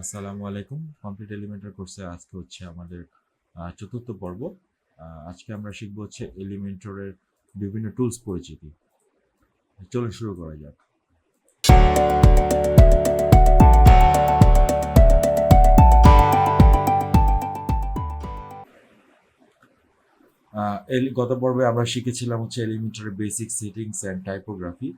আসসালামু আলাইকুম। Complete Elementor কোর্সে আজকে হচ্ছে আমাদের চতুর্থ পর্ব। আজকে আমরা শিখব হচ্ছে এলিমেন্টরের বিভিন্ন টুলস পরিচিতি। চলুন শুরু করা যাক। গত পর্বে আমরা শিখেছিলাম হচ্ছে এলিমেন্টারের বেসিক সেটিংস অ্যান্ড টাইপোগ্রাফি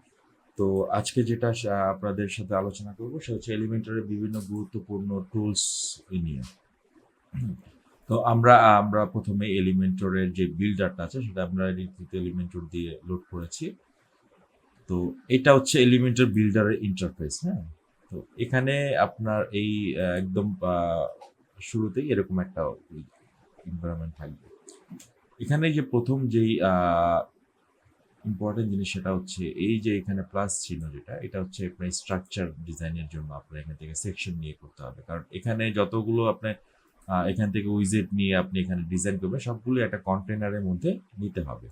তো আজকে যেটা আপনাদের সাথে আলোচনা করব সেটা হচ্ছে এলিমেন্টারের বিভিন্ন গুরুত্বপূর্ণ টুলস নিয়ে। তো আমরা আমরা প্রথমে এলিমেন্টরের যে বিল্ডারটা আছে, সেটা আমরা রীতিতে এলিমেন্টর দিয়ে লোড করেছি। তো এটা হচ্ছে এলিমেন্টর বিল্ডারের ইন্টারফেস হ্যাঁ? তো এখানে আপনার এই একদম শুরুতেই এরকম একটা এনভায়রনমেন্ট থাকবে। এখানে যে প্রথম যেই ইম্পর্টেন্ট জিনিস সেটা হচ্ছে এই যে এখানে প্লাস চিহ্ন যেটা, এটা হচ্ছে আপনার স্ট্রাকচার ডিজাইনের জন্য আপনার এখান থেকে সেকশন নিয়ে করতে হবে। কারণ এখানে যতগুলো আপনার এখান থেকে উইজেট নিয়ে আপনি এখানে ডিজাইন করবেন, সবগুলো একটা কন্টেনারের মধ্যে নিতে হবে।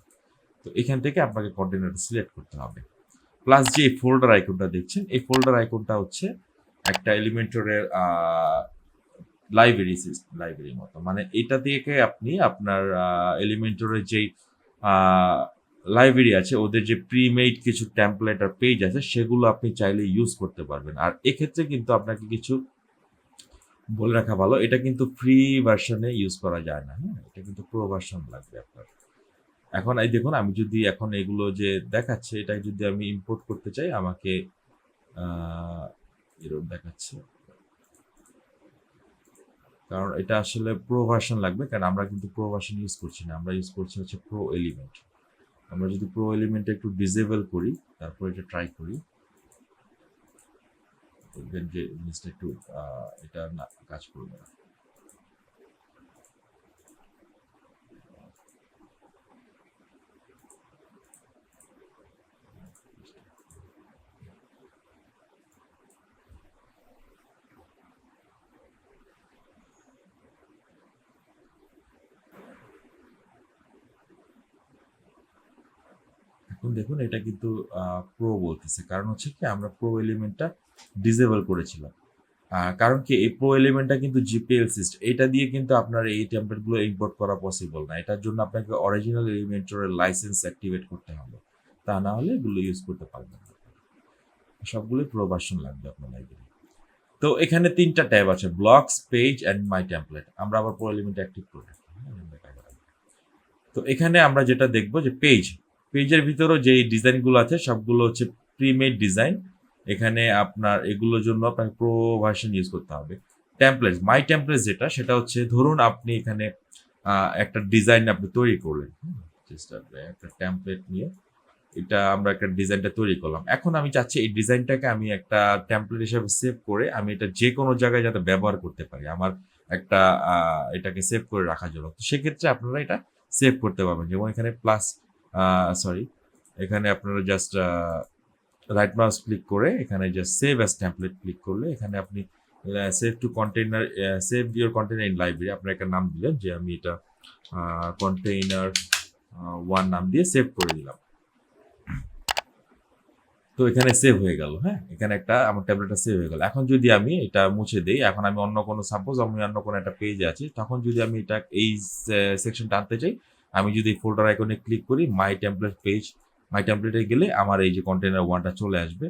তো এখান থেকে আপনাকে কন্টেনার সিলেক্ট করতে হবে। প্লাস যে ফোল্ডার আইকনটা দেখছেন, এই ফোল্ডার আইকনটা হচ্ছে একটা এলিমেন্টরের লাইব্রেরি লাইব্রেরির মতো। মানে এটা থেকে আপনি আপনার এলিমেন্টরের যেই লাইব্রেরি আছে, ওদের যে প্রিমেড কিছু টেমপ্লেট আর পেজ আছে, সেগুলো আপনি চাইলে ইউজ করতে পারবেন। আর এক্ষেত্রে কিন্তু আপনাকে কিছু বলে রাখা ভালো, এটা কিন্তু ফ্রি ভার্সনে ইউজ করা যায় না হ্যাঁ? এটা কিন্তু প্রো ভার্সন লাগবে আপনার। এখন এই দেখুন, আমি যদি এখন এগুলো যে দেখাচ্ছে, এটা যদি আমি ইম্পোর্ট করতে চাই, আমাকে এরকম দেখাচ্ছে। কারণ এটা আসলে প্রো ভার্সন লাগবে, কারণ আমরা কিন্তু প্রো ভার্সন ইউজ করছি না, আমরা ইউজ করছি হচ্ছে প্রো এলিমেন্ট আমরা যদি প্রো এলিমেন্ট একটু ডিসেবল করি, তারপর এটা ট্রাই করি দেখবেন যে জিনিসটা একটু এটা না কাজ করবে না। এখন দেখুন এটা কিন্তু প্রো বলতেছে। কারণ হচ্ছে কি, আমরা প্রো এলিমেন্টটা ডিসেবল করেছিলাম। কারণ কি, এই প্রো এলিমেন্টটা কিন্তু জিপিএল সিস্টেম এটা দিয়ে কিন্তু আপনার এই টেমপ্লেটগুলো ইম্পোর্ট করা পসিবল না। এটার জন্য আপনাকে অরিজিনাল এলিমেন্টরের লাইসেন্স অ্যাক্টিভেট করতে হবে। তা না হলে এগুলো ইউজ করতে পারবেন না। সবগুলোই প্রো ভার্সন লাগবে আপনার লাইব্রেরি তো। এখানে তিনটা ট্যাব আছে blocks page and my template আমরা আবার প্রো এলিমেন্ট অ্যাক্টিভ করে হ্যাঁ। তো এখানে আমরা যেটা দেখব যে পেজ পেজের ভিতরেও যে ডিজাইনগুলো আছে, সবগুলো হচ্ছে প্রিমেড ডিজাইন এখানে আপনার এগুলোর জন্য আপনাকে প্রো ভার্সন ইউজ করতে হবে। টেমপ্লেট মাই টেমপ্লেট যেটা, সেটা হচ্ছে ধরুন আপনি এখানে একটা ডিজাইন আপনি তৈরি করলেন। একটা টেমপ্লেট নিয়ে এটা আমরা একটা ডিজাইনটা তৈরি করলাম। এখন আমি চাচ্ছি এই ডিজাইনটাকে আমি একটা টেমপ্লেট হিসাবে সেভ করে আমি এটা যে কোনো জায়গায় যাতে ব্যবহার করতে পারি, আমার একটা এটাকে সেভ করে রাখার জন্য। তো সেক্ষেত্রে আপনারা এটা সেভ করতে পারবেন। যেমন এখানে প্লাস সরি এখানে আপনারা জাস্ট রাইট মাউস ক্লিক করে এখানে just save as template click করলে এখানে আপনি save to container save your container in library আপনার একটা নাম দিলেন যে আমি এটা কন্টেইনার ওয়ান নাম দিয়ে সেভ করে দিলাম। তো এখানে সেভ হয়ে গেল হ্যাঁ? এখানে একটা, আমার ট্যাবলেটটা সেভ হয়ে গেল। এখন যদি আমি এটা মুছে দিই, এখন আমি অন্য কোনো সাপোজ আমি অন্য কোনো একটা পেজে আছি, তখন যদি আমি এটা এই সেকশনটা আনতে চাই আমি যদি ফোল্ডার আইকনে ক্লিক করি মাই টেমপ্লেট পেজ মাই টেমপ্লেটে গেলে আমার এই যে কন্টেনার ওয়ানটা চলে আসবে।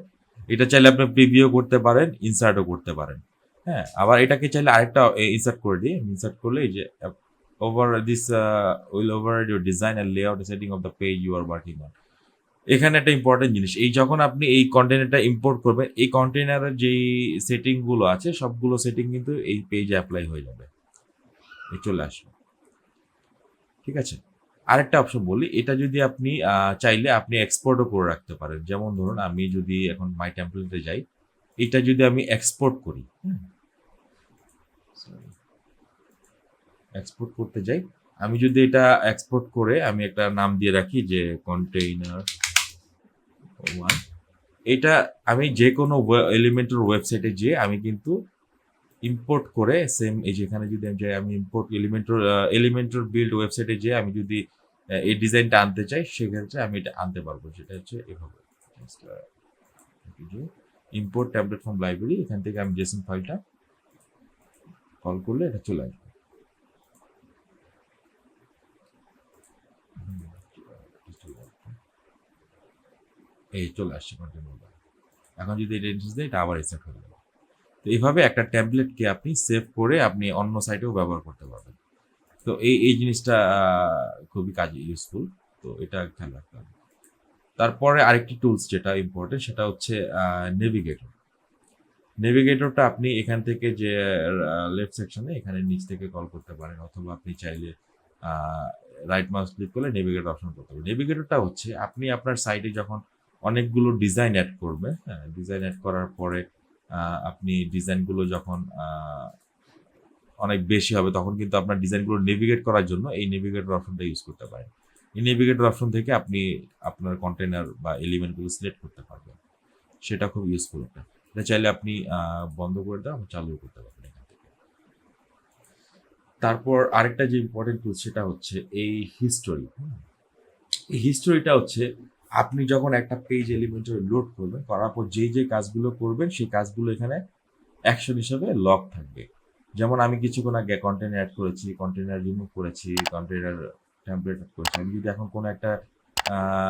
এটা চাইলে আপনি প্রিভিউ করতে পারেন ইনসার্টও করতে পারেন। হ্যাঁ আবার এটাকে চাইলে আরেকটা ইনসার্ট করে দিই। ইনসার্ট করলে এই যে over this will over your design and layout setting of the page you are working on এখানে একটা ইম্পর্টেন্ট জিনিস, এই যখন আপনি এই কন্টেনারটা ইম্পোর্ট করবেন, এই কন্টেনারের যেই সেটিংগুলো আছে, সবগুলো সেটিং কিন্তু এই পেজে অ্যাপ্লাই হয়ে যাবে। চলে আসবে। ঠিক আছে? আরেকটা অপশন বলি, এটা যদি আপনি চাইলে আপনি এক্সপোর্টও করে রাখতে পারেন। যেমন ধরুন, আমি যদি এখন মাই টেম্পলেটে যাই, এটা যদি আমি এক্সপোর্ট করি এক্সপোর্ট করতে যাই, আমি যদি এটা এক্সপোর্ট করে আমি একটা নাম দিয়ে রাখি যে কন্টেইনার ওয়ান এটা আমি যে কোনো এলিমেন্টের ওয়েবসাইটে যেয়ে আমি কিন্তু ইম্পোর্ট করে সেম এই যেখানে যদি আমি যাই, আমি ইম্পোর্ট এলিমেন্টর এলিমেন্টর বিল্ড ওয়েবসাইটে যেয়ে আমি যদি এই ডিজাইনটা আনতে চাই, সেক্ষেত্রে আমি এটা আনতে পারব। সেটা হচ্ছে এভাবে। ইম্পোর্ট ট্যাবলেট ফ্রম লাইব্রেরি এখান থেকে আমি জেসন ফাইলটা কল করলে এটা চলে আসবে। এই চলে আসছে কন্টিনিউ এখন যদি এটা ইন্টারেস্ট দেয়, এটা আবার এসে যাবে। তো এইভাবে একটা ট্যাবলেটকে আপনি সেভ করে আপনি অন্য সাইটেও ব্যবহার করতে পারবেন। তো এই এই জিনিসটা খুবই কাজে ইউজফুল তো এটা খেয়াল রাখতে হবে। তারপরে আরেকটি টুলস যেটা ইম্পর্টেন্ট সেটা হচ্ছে নেভিগেটর নেভিগেটরটা আপনি এখান থেকে যে লেফট সেকশনে এখানে নিচ থেকে কল করতে পারেন, অথবা আপনি চাইলে রাইট মাউস ক্লিক করলে নেভিগেটর অপশন করতে পারেন। নেভিগেটরটা হচ্ছে, আপনি আপনার সাইটে যখন অনেকগুলো ডিজাইন অ্যাড করবে হ্যাঁ ডিজাইন অ্যাড করার পরে আপনি ডিজাইনগুলো যখন অনেক বেশি হবে, তখন কিন্তু আপনার ডিজাইনগুলো নেভিগেট করার জন্য এই নেভিগেটর অপশনটা ইউজ করতে পারেন। এই নেভিগেটর অপশন থেকে আপনি আপনার কন্টেনার বা এলিমেন্টগুলো সিলেক্ট করতে পারবেন। সেটা খুব ইউজফুল একটা। এটা চাইলে আপনি বন্ধ করে দেওয়া চালু করতে পারবেন এখান থেকে। তারপর আরেকটা যে ইম্পর্টেন্ট টুল সেটা হচ্ছে এই হিস্টোরি এই হিস্টোরিটা হচ্ছে আপনি যখন একটা পেজ এলিমেন্টে লোড করবেন, করার পর যেই যে কাজগুলো করবেন, সেই কাজগুলো এখানে অ্যাকশন হিসাবে লক থাকবে। যেমন আমি কিছুক্ষণ আগে কন্টেনার অ্যাড করেছি কন্টেনার রিমুভ করেছি কন্টেনার টেমপ্লেট অ্যাড করেছি। আমি যদি এখন কোনো একটা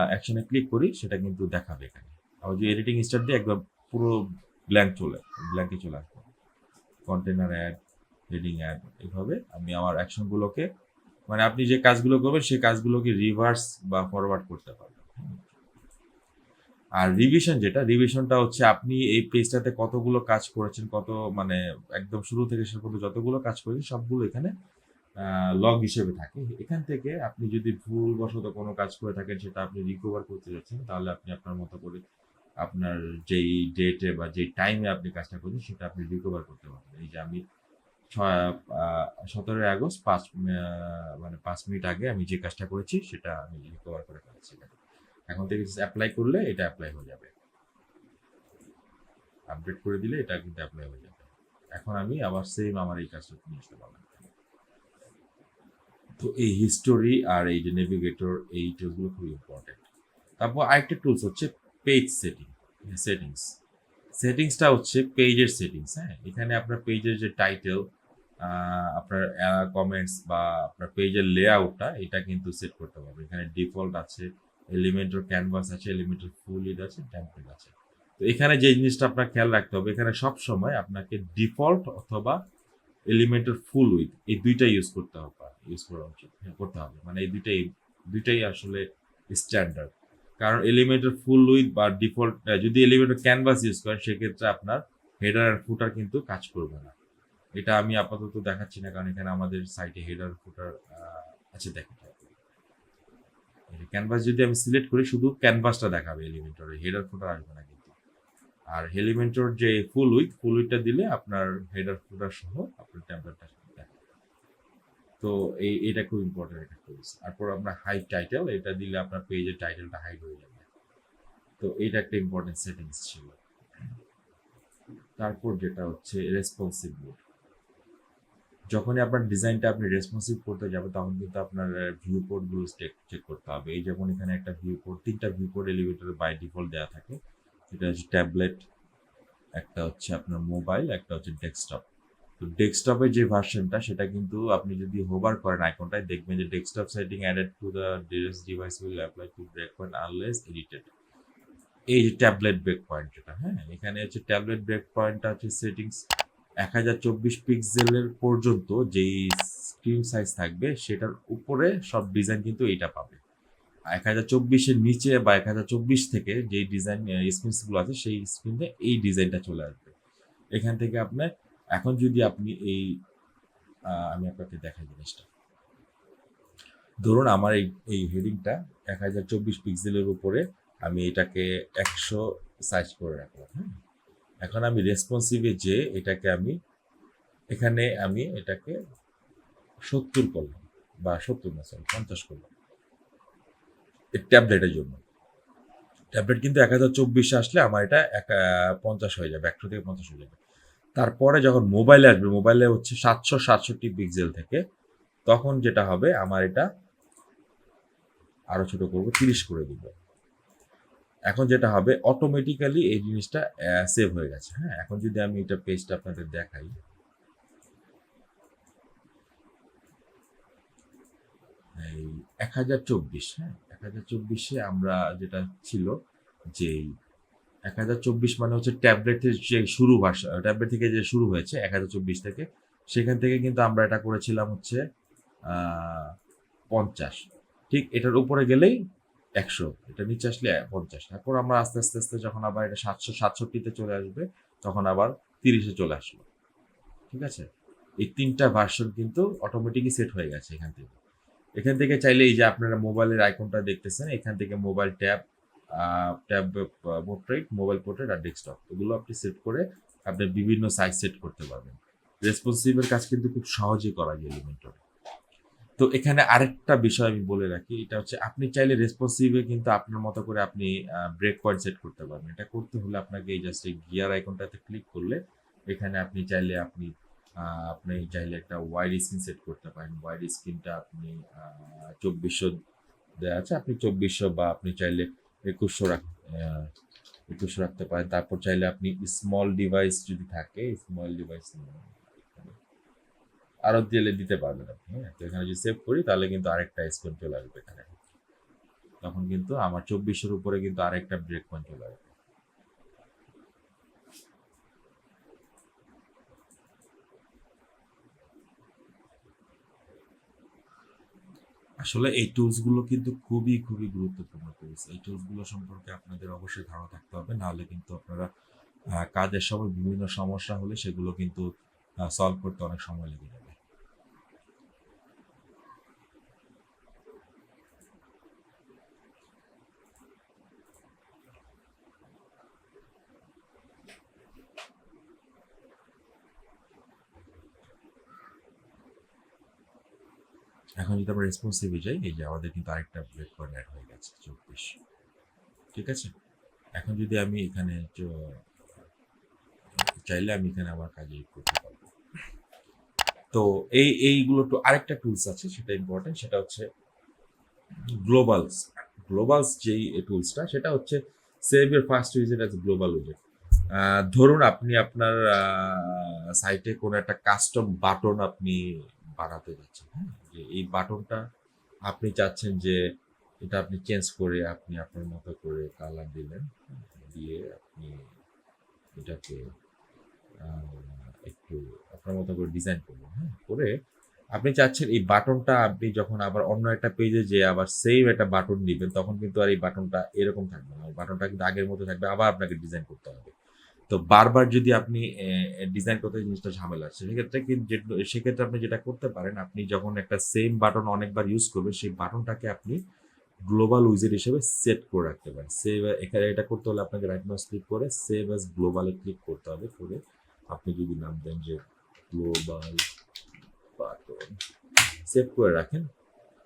অ্যাকশনে ক্লিক করি, সেটা কিন্তু দেখাবে এখানে। আবার যে এডিটিং স্টার্ট দিয়ে একবার পুরো ব্ল্যাঙ্ক চলে ব্ল্যাঙ্কে চলে আসবে। কন্টেনার অ্যাড হেডিং অ্যাড এইভাবে আমি আমার অ্যাকশনগুলোকে মানে আপনি যে কাজগুলো করবেন, সেই কাজগুলোকে রিভার্স বা ফরওয়ার্ড করতে পারবেন। আর রিভিশন যেটা রিভিশনটা হচ্ছে আপনি এই পেজটাতে কতগুলো কাজ করেছেন, কত মানে একদম শুরু থেকে শেষ পর্যন্ত যতগুলো কাজ করেছেন, সবগুলো এখানে লগ হিসেবে থাকে। এখান থেকে আপনি যদি ভুলবশত কোনো কাজ করে থাকেন, সেটা আপনি রিকভার করতে যাচ্ছেন, তাহলে আপনি আপনার মতো করে আপনার যেই ডেটে বা যেই টাইমে আপনি কাজটা করছেন, সেটা আপনি রিকভার করতে পারবেন। এই যে আমি ছয় সতেরোই আগস্ট, পাঁচ মানে পাঁচ মিনিট আগে আমি যে কাজটা করেছি, সেটা আমি রিকভার করে ফেলেছি। এখন থেকে অ্যাপ্লাই করলে এটা অ্যাপ্লাই হয়ে যাবে। আপডেট করে দিলে এটা কিন্তু অ্যাপ্লাই হয়ে যাবে। এখন আমি আবার সেম আমার এই কাজটা নিয়ে আসতে পারলাম। তো এই হিস্টোরি আর এই যে নেভিগেটর এই টুলসগুলো খুব ইম্পর্টেন্ট তারপর আরেকটা টুলস হচ্ছে পেজ সেটিং সেটিংস সেটিংসটা হচ্ছে পেজের সেটিংস হ্যাঁ? এখানে আপনার পেজের যে টাইটেল আপনার কমেন্টস বা আপনার পেজের লেআউটটা এটা কিন্তু সেট করতে পারবেন এখানে ডিফল্ট আছে এলিমেন্টের ক্যানভাস আছে এলিমেন্টের ফুল লিড আছে টেমপ্লেট আছে। তো এখানে যে জিনিসটা আপনার খেয়াল রাখতে হবে, এখানে সব সময় আপনাকে ডিফল্ট অথবা এলিমেন্টের ফুল উইথ এই দুইটা ইউজ করতে হবে ইউজ করা উচিত করতে হবে। মানে এই দুইটাই দুইটাই আসলে স্ট্যান্ডার্ড কারণ এলিমেন্টের ফুল উইথ বা ডিফল্ট যদি এলিমেন্টের ক্যানভাস ইউজ করেন, সেক্ষেত্রে আপনার হেডার আর ফুটার কিন্তু কাজ করবে না। এটা আমি আপাতত দেখাচ্ছি না, কারণ এখানে আমাদের সাইটে হেডার ফুটার আছে দেখা ক্যানভাস যদি আমি সিলেক্ট করি, শুধু ক্যানভাসটা দেখাবে এলিমেন্টর হেডার ফুটার আসবে না কিন্তু। আর এলিমেন্টর যে ফুল উইথ ফুল উইথটা দিলে আপনার হেডার ফুটার সহ আপনার টেম্পলেটটা তো এই, এটা খুব ইম্পর্টেন্ট একটা টুলস তারপর আপনার হাইট টাইটেল এটা দিলে আপনার পেজের টাইটেলটা হাইড হয়ে যাবে। তো এটা একটা ইম্পর্টেন্ট সেটিংস ছিল। তারপর যেটা হচ্ছে রেসপন্সিভ মোড যখনই আপনার ডিজাইনটা আপনি রেসপন্সিভ করতে যাবেন, তখন কিন্তু আপনার ভিউ পোর্টগুলো চেক চেক করতে হবে। এই যেমন এখানে একটা ভিউ পোর্ট তিনটা view port elevator by default দেওয়া থাকে। এটা হচ্ছে ট্যাবলেট একটা হচ্ছে আপনার মোবাইল একটা হচ্ছে ডেস্কটপ তো ডেস্কটপের যে ভার্সনটা সেটা কিন্তু আপনি যদি হোভার করেন আইকনটায় দেখবেন যে desktop setting added to the direct device will apply to breakpoint unless edited এই যে ট্যাবলেট ব্রেক পয়েন্ট যেটা হ্যাঁ? এখানে হচ্ছে ট্যাবলেট ব্রেক পয়েন্টটা হচ্ছে সেটিংস এক হাজার চব্বিশ পিক্সেলের পর্যন্ত যেই স্ক্রিন সাইজ থাকবে, সেটার উপরে সব ডিজাইন কিন্তু এইটা পাবে। এক হাজার চব্বিশের নিচে বা এক হাজার চব্বিশ থেকে যেই ডিজাইন স্ক্রিনসগুলো আছে, সেই স্ক্রিনে এই ডিজাইনটা চলে আসবে। এখান থেকে আপনার এখন যদি আপনি এই আমি আপনাকে দেখাই জিনিসটা। ধরুন আমার এই এই হেডিংটা এক হাজার চব্বিশ পিক্সেলের উপরে আমি এটাকে একশো সাইজ করে রাখলাম হ্যাঁ এখন আমি রেসপন্সিভে যে এটাকে আমি, এখানে আমি এটাকে সত্তর করলাম, বা সত্তর না সরি পঞ্চাশ করলাম। এই ট্যাবলেটের জন্য। ট্যাবলেট কিন্তু এক হাজার চব্বিশে আসলে আমার এটা এক পঞ্চাশ হয়ে যাবে, একশো থেকে পঞ্চাশ হয়ে যাবে। তারপরে যখন মোবাইলে আসবে মোবাইলে হচ্ছে সাতশো সাতষট্টি পিক্সেল থেকে, তখন যেটা হবে, আমার এটা আরও ছোট করব, তিরিশ করে দিব। এখন যেটা হবে অটোমেটিক্যালি এই জিনিসটা সেভ হয়ে গেছে। হ্যাঁ এখন যদি আমি এটা পেজটা আপনাদের দেখাই। এই এক হাজার চব্বিশ হ্যাঁ এক হাজার চব্বিশে আমরা যেটা ছিল যে এক হাজার চব্বিশ মানে হচ্ছে ট্যাবলেটের যে শুরু ভাষা ট্যাবলেট থেকে যে শুরু হয়েছে এক হাজার চব্বিশ থেকে, সেখান থেকে কিন্তু আমরা এটা করেছিলাম হচ্ছে পঞ্চাশ। ঠিক এটার উপরে গেলেই একশো, এটা নিচে আসলে পঞ্চাশ। তারপর আমরা আস্তে আস্তে আস্তে যখন আবার এটা সাতশো, সাতষট্টিতে চলে আসবে, তখন আবার তিরিশে চলে আসলো। ঠিক আছে? এই তিনটা ভার্সন কিন্তু অটোমেটিকই সেট হয়ে গেছে এখান থেকে। এখান থেকে চাইলে এই যে আপনারা মোবাইলের আইকনটা দেখতেছেন, এখান থেকে mobile tab tab portrait mobile portrait আর ডেস্কটপ এগুলো আপনি সেট করে আপনি বিভিন্ন সাইজ সেট করতে পারবেন। রেসপন্সিভের কাজ কিন্তু খুব সহজেই করা যায় এলিমেন্টর তো এখানে আরেকটা বিষয় আমি বলে রাখি, এটা হচ্ছে আপনি চাইলে রেসপন্সিভে কিন্তু আপনার মতো করে আপনি ব্রেক পয়েন্ট সেট করতে পারবেন। এটা করতে হলে আপনাকে এই জাস্ট এই গিয়ার আইকনটাতে ক্লিক করলে এখানে আপনি চাইলে আপনি আপনি চাইলে একটা ওয়াইড স্ক্রিন সেট করতে পারেন। ওয়াইড স্ক্রিনটা আপনি চব্বিশশো দেওয়া আছে, আপনি চব্বিশশো বা আপনি চাইলে একুশশো রাখ একুশশো রাখতে পারেন। তারপর চাইলে আপনি স্মল ডিভাইস যদি থাকে স্মল ডিভাইস আরও দিলে দিতে পারবেন আপনি হ্যাঁ? তো এখানে যদি সেভ করি, তাহলে কিন্তু আরেকটা স্ক্রিন চলে আসবে এখানে। তখন কিন্তু আমার চব্বিশের উপরে কিন্তু আরেকটা ব্রেক পয়েন্ট চলে আসবে। আসলে এই টুলসগুলো কিন্তু খুবই খুবই গুরুত্বপূর্ণ টুলস এই টুলসগুলো সম্পর্কে আপনাদের অবশ্যই ধারণা থাকতে হবে, নাহলে কিন্তু আপনারা কাজের সময় বিভিন্ন সমস্যা হলে সেগুলো কিন্তু সলভ করতে অনেক সময় লেগে যাবে। এখন যদি আমরা রেসপন্সিভে যাই, এই যে আমাদের কিন্তু আরেকটা ব্রেক পয়েন্ট অ্যাড হয়ে গেছে, চব্বিশ। ঠিক আছে? এখন যদি আমি এখানে চাইলে আমি এখানে আমার কাজে করতে পারব। তো এই, এইগুলো তো আরেকটা টুলস আছে, সেটা ইম্পর্টেন্ট সেটা হচ্ছে গ্লোবালস গ্লোবালস যেই টুলসটা সেটা হচ্ছে save year first উইজেট as global উইজেট ধরুন আপনি আপনার সাইটে কোনো একটা কাস্টম বাটন আপনি বানাতে যাচ্ছেন হ্যাঁ? যে এই বাটনটা আপনি চাচ্ছেন যে এটা আপনি চেঞ্জ করে আপনি আপনার মতো করে কালার দিলেন, দিয়ে আপনি এটাকে একটু আপনার মতো করে ডিজাইন করবেন হ্যাঁ? করে আপনি চাচ্ছেন এই বাটনটা আপনি যখন আবার অন্য একটা পেজে যে আবার সেম একটা বাটন দিবেন, তখন কিন্তু আর এই বাটনটা এরকম থাকবে না। বাটনটা কিন্তু আগের মতো থাকবে, আবার আপনাকে ডিজাইন করতে হবে। তো বারবার যদি আপনি ডিজাইন করতে জিনিসটা ঝামেলা আছে। সেক্ষেত্রে কিন্তু সেক্ষেত্রে আপনি যেটা করতে পারেন, আপনি যখন একটা সেম বাটন অনেকবার ইউজ করবেন, সেই বাটনটাকে আপনি গ্লোবাল উইজেট হিসেবে সেট করে রাখতে পারেন। সেভ এখানে এটা করতে হলে আপনাকে রাইট মাউস ক্লিক করে সেভ অ্যাজ গ্লোবালে ক্লিক করতে হবে। করে আপনি যদি নাম দেন যে গ্লোবাল বাটন সেভ করে রাখেন।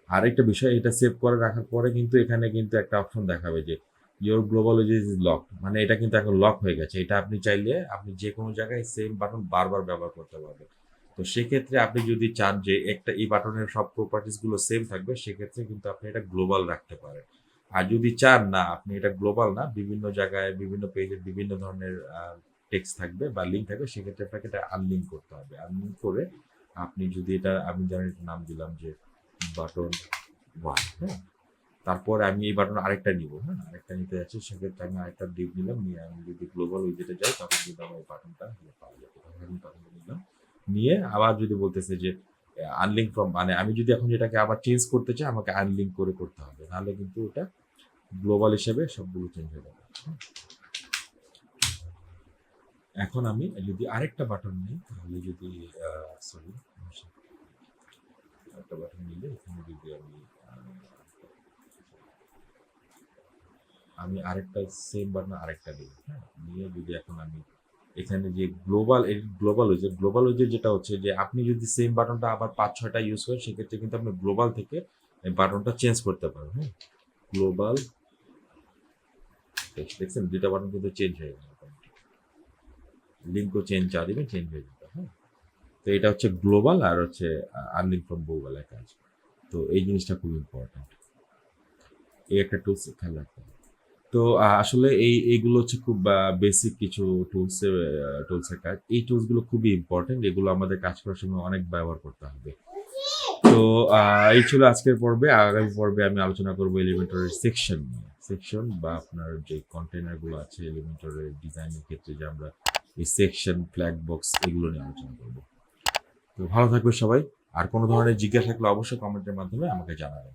আরেকটা বিষয়, এটা সেভ করে রাখার পরে কিন্তু এখানে কিন্তু একটা অপশন দেখাবে যে ইয়োর গ্লোবাল ইজ লক মানে এটা কিন্তু এখন লক হয়ে গেছে। এটা আপনি চাইলে আপনি যে কোনো জায়গায় সেম বাটন বারবার ব্যবহার করতে পারবেন। তো সেক্ষেত্রে আপনি যদি চান যে একটা এই বাটনের সব প্রপার্টিসগুলো সেম থাকবে, সেক্ষেত্রে কিন্তু আপনি এটা গ্লোবাল রাখতে পারেন। আর যদি চান না, আপনি এটা গ্লোবাল না, বিভিন্ন জায়গায়, বিভিন্ন পেজে বিভিন্ন ধরনের টেক্স থাকবে বা লিঙ্ক থাকবে, সেক্ষেত্রে আপনাকে এটা আনলিঙ্ক করতে হবে। আনলিঙ্ক করে আপনি যদি এটা, আমি জানি নাম দিলাম যে বাটন ওয়ান হ্যাঁ? তারপর আমি এই বাটন আরেকটা নিব হ্যাঁ আরেকটা নিতে যাচ্ছি, সেক্ষেত্রে আমি আরেকটা ডিপ নিলাম, নিয়ে আমি যদি গ্লোবাল উইজেটে যাই, তখন কিন্তু আমার এই বাটনটা পাওয়া যাবে আমি বাটনটা নিলাম, নিয়ে আবার যদি বলতেছে যে আনলিঙ্ক ফ্রম মানে আমি যদি এখন যেটাকে আবার চেঞ্জ করতে চাই, আমাকে আনলিঙ্ক করে করতে হবে, নাহলে কিন্তু ওটা গ্লোবাল হিসেবে সবগুলো চেঞ্জ হয়ে যাবে হুম। এখন আমি যদি আরেকটা বাটন নিই, তাহলে যদি সরি আরেকটা বাটন নিলে এখানে যদি আমি আমি আরেকটা সেম বাটন আরেকটা দিই। হ্যাঁ নিয়ে যদি এখন আমি এখানে যে গ্লোবাল গ্লোবাল হয়েছে গ্লোবাল হয়েছে যেটা হচ্ছে যে আপনি যদি সেম বাটনটা আবার পাঁচ, ছয়টা ইউজ করেন, সেক্ষেত্রে কিন্তু আপনি গ্লোবাল থেকে বাটনটা চেঞ্জ করতে পারেন হ্যাঁ গ্লোবাল দেখছেন? দুইটা বাটন কিন্তু চেঞ্জ হয়ে গেল। লিঙ্কও চেঞ্জ চা দিবেন চেঞ্জ হয়ে যাবে। হ্যাঁ তো এটা হচ্ছে গ্লোবাল আর হচ্ছে আর্নিং ফ্রম গুগল কাজ। তো এই জিনিসটা খুব ইম্পর্টেন্ট এই একটা টুলস খেয়াল রাখতে হবে। তো আসলে এই, এইগুলো হচ্ছে খুব বেসিক কিছু টুলস টুলসের কাজ। এই টুলসগুলো খুবই ইম্পর্টেন্ট এগুলো আমাদের কাজ করার সময় অনেক ব্যবহার করতে হবে। তো এই ছিল আজকের পর্বে। আগামী পর্বে আমি আলোচনা করব এলিমেন্টরের সেকশন নিয়ে। সেকশন বা আপনার যে কন্টেনারগুলো আছে এলিমেন্টরের ডিজাইনের ক্ষেত্রে যে আমরা এই সেকশন ফ্ল্যাগ বক্স এগুলো নিয়ে আলোচনা করব। তো, ভালো থাকবে সবাই। আর কোনো ধরনের জিজ্ঞাসা থাকলে অবশ্যই কমেন্টের মাধ্যমে আমাকে জানাবেন।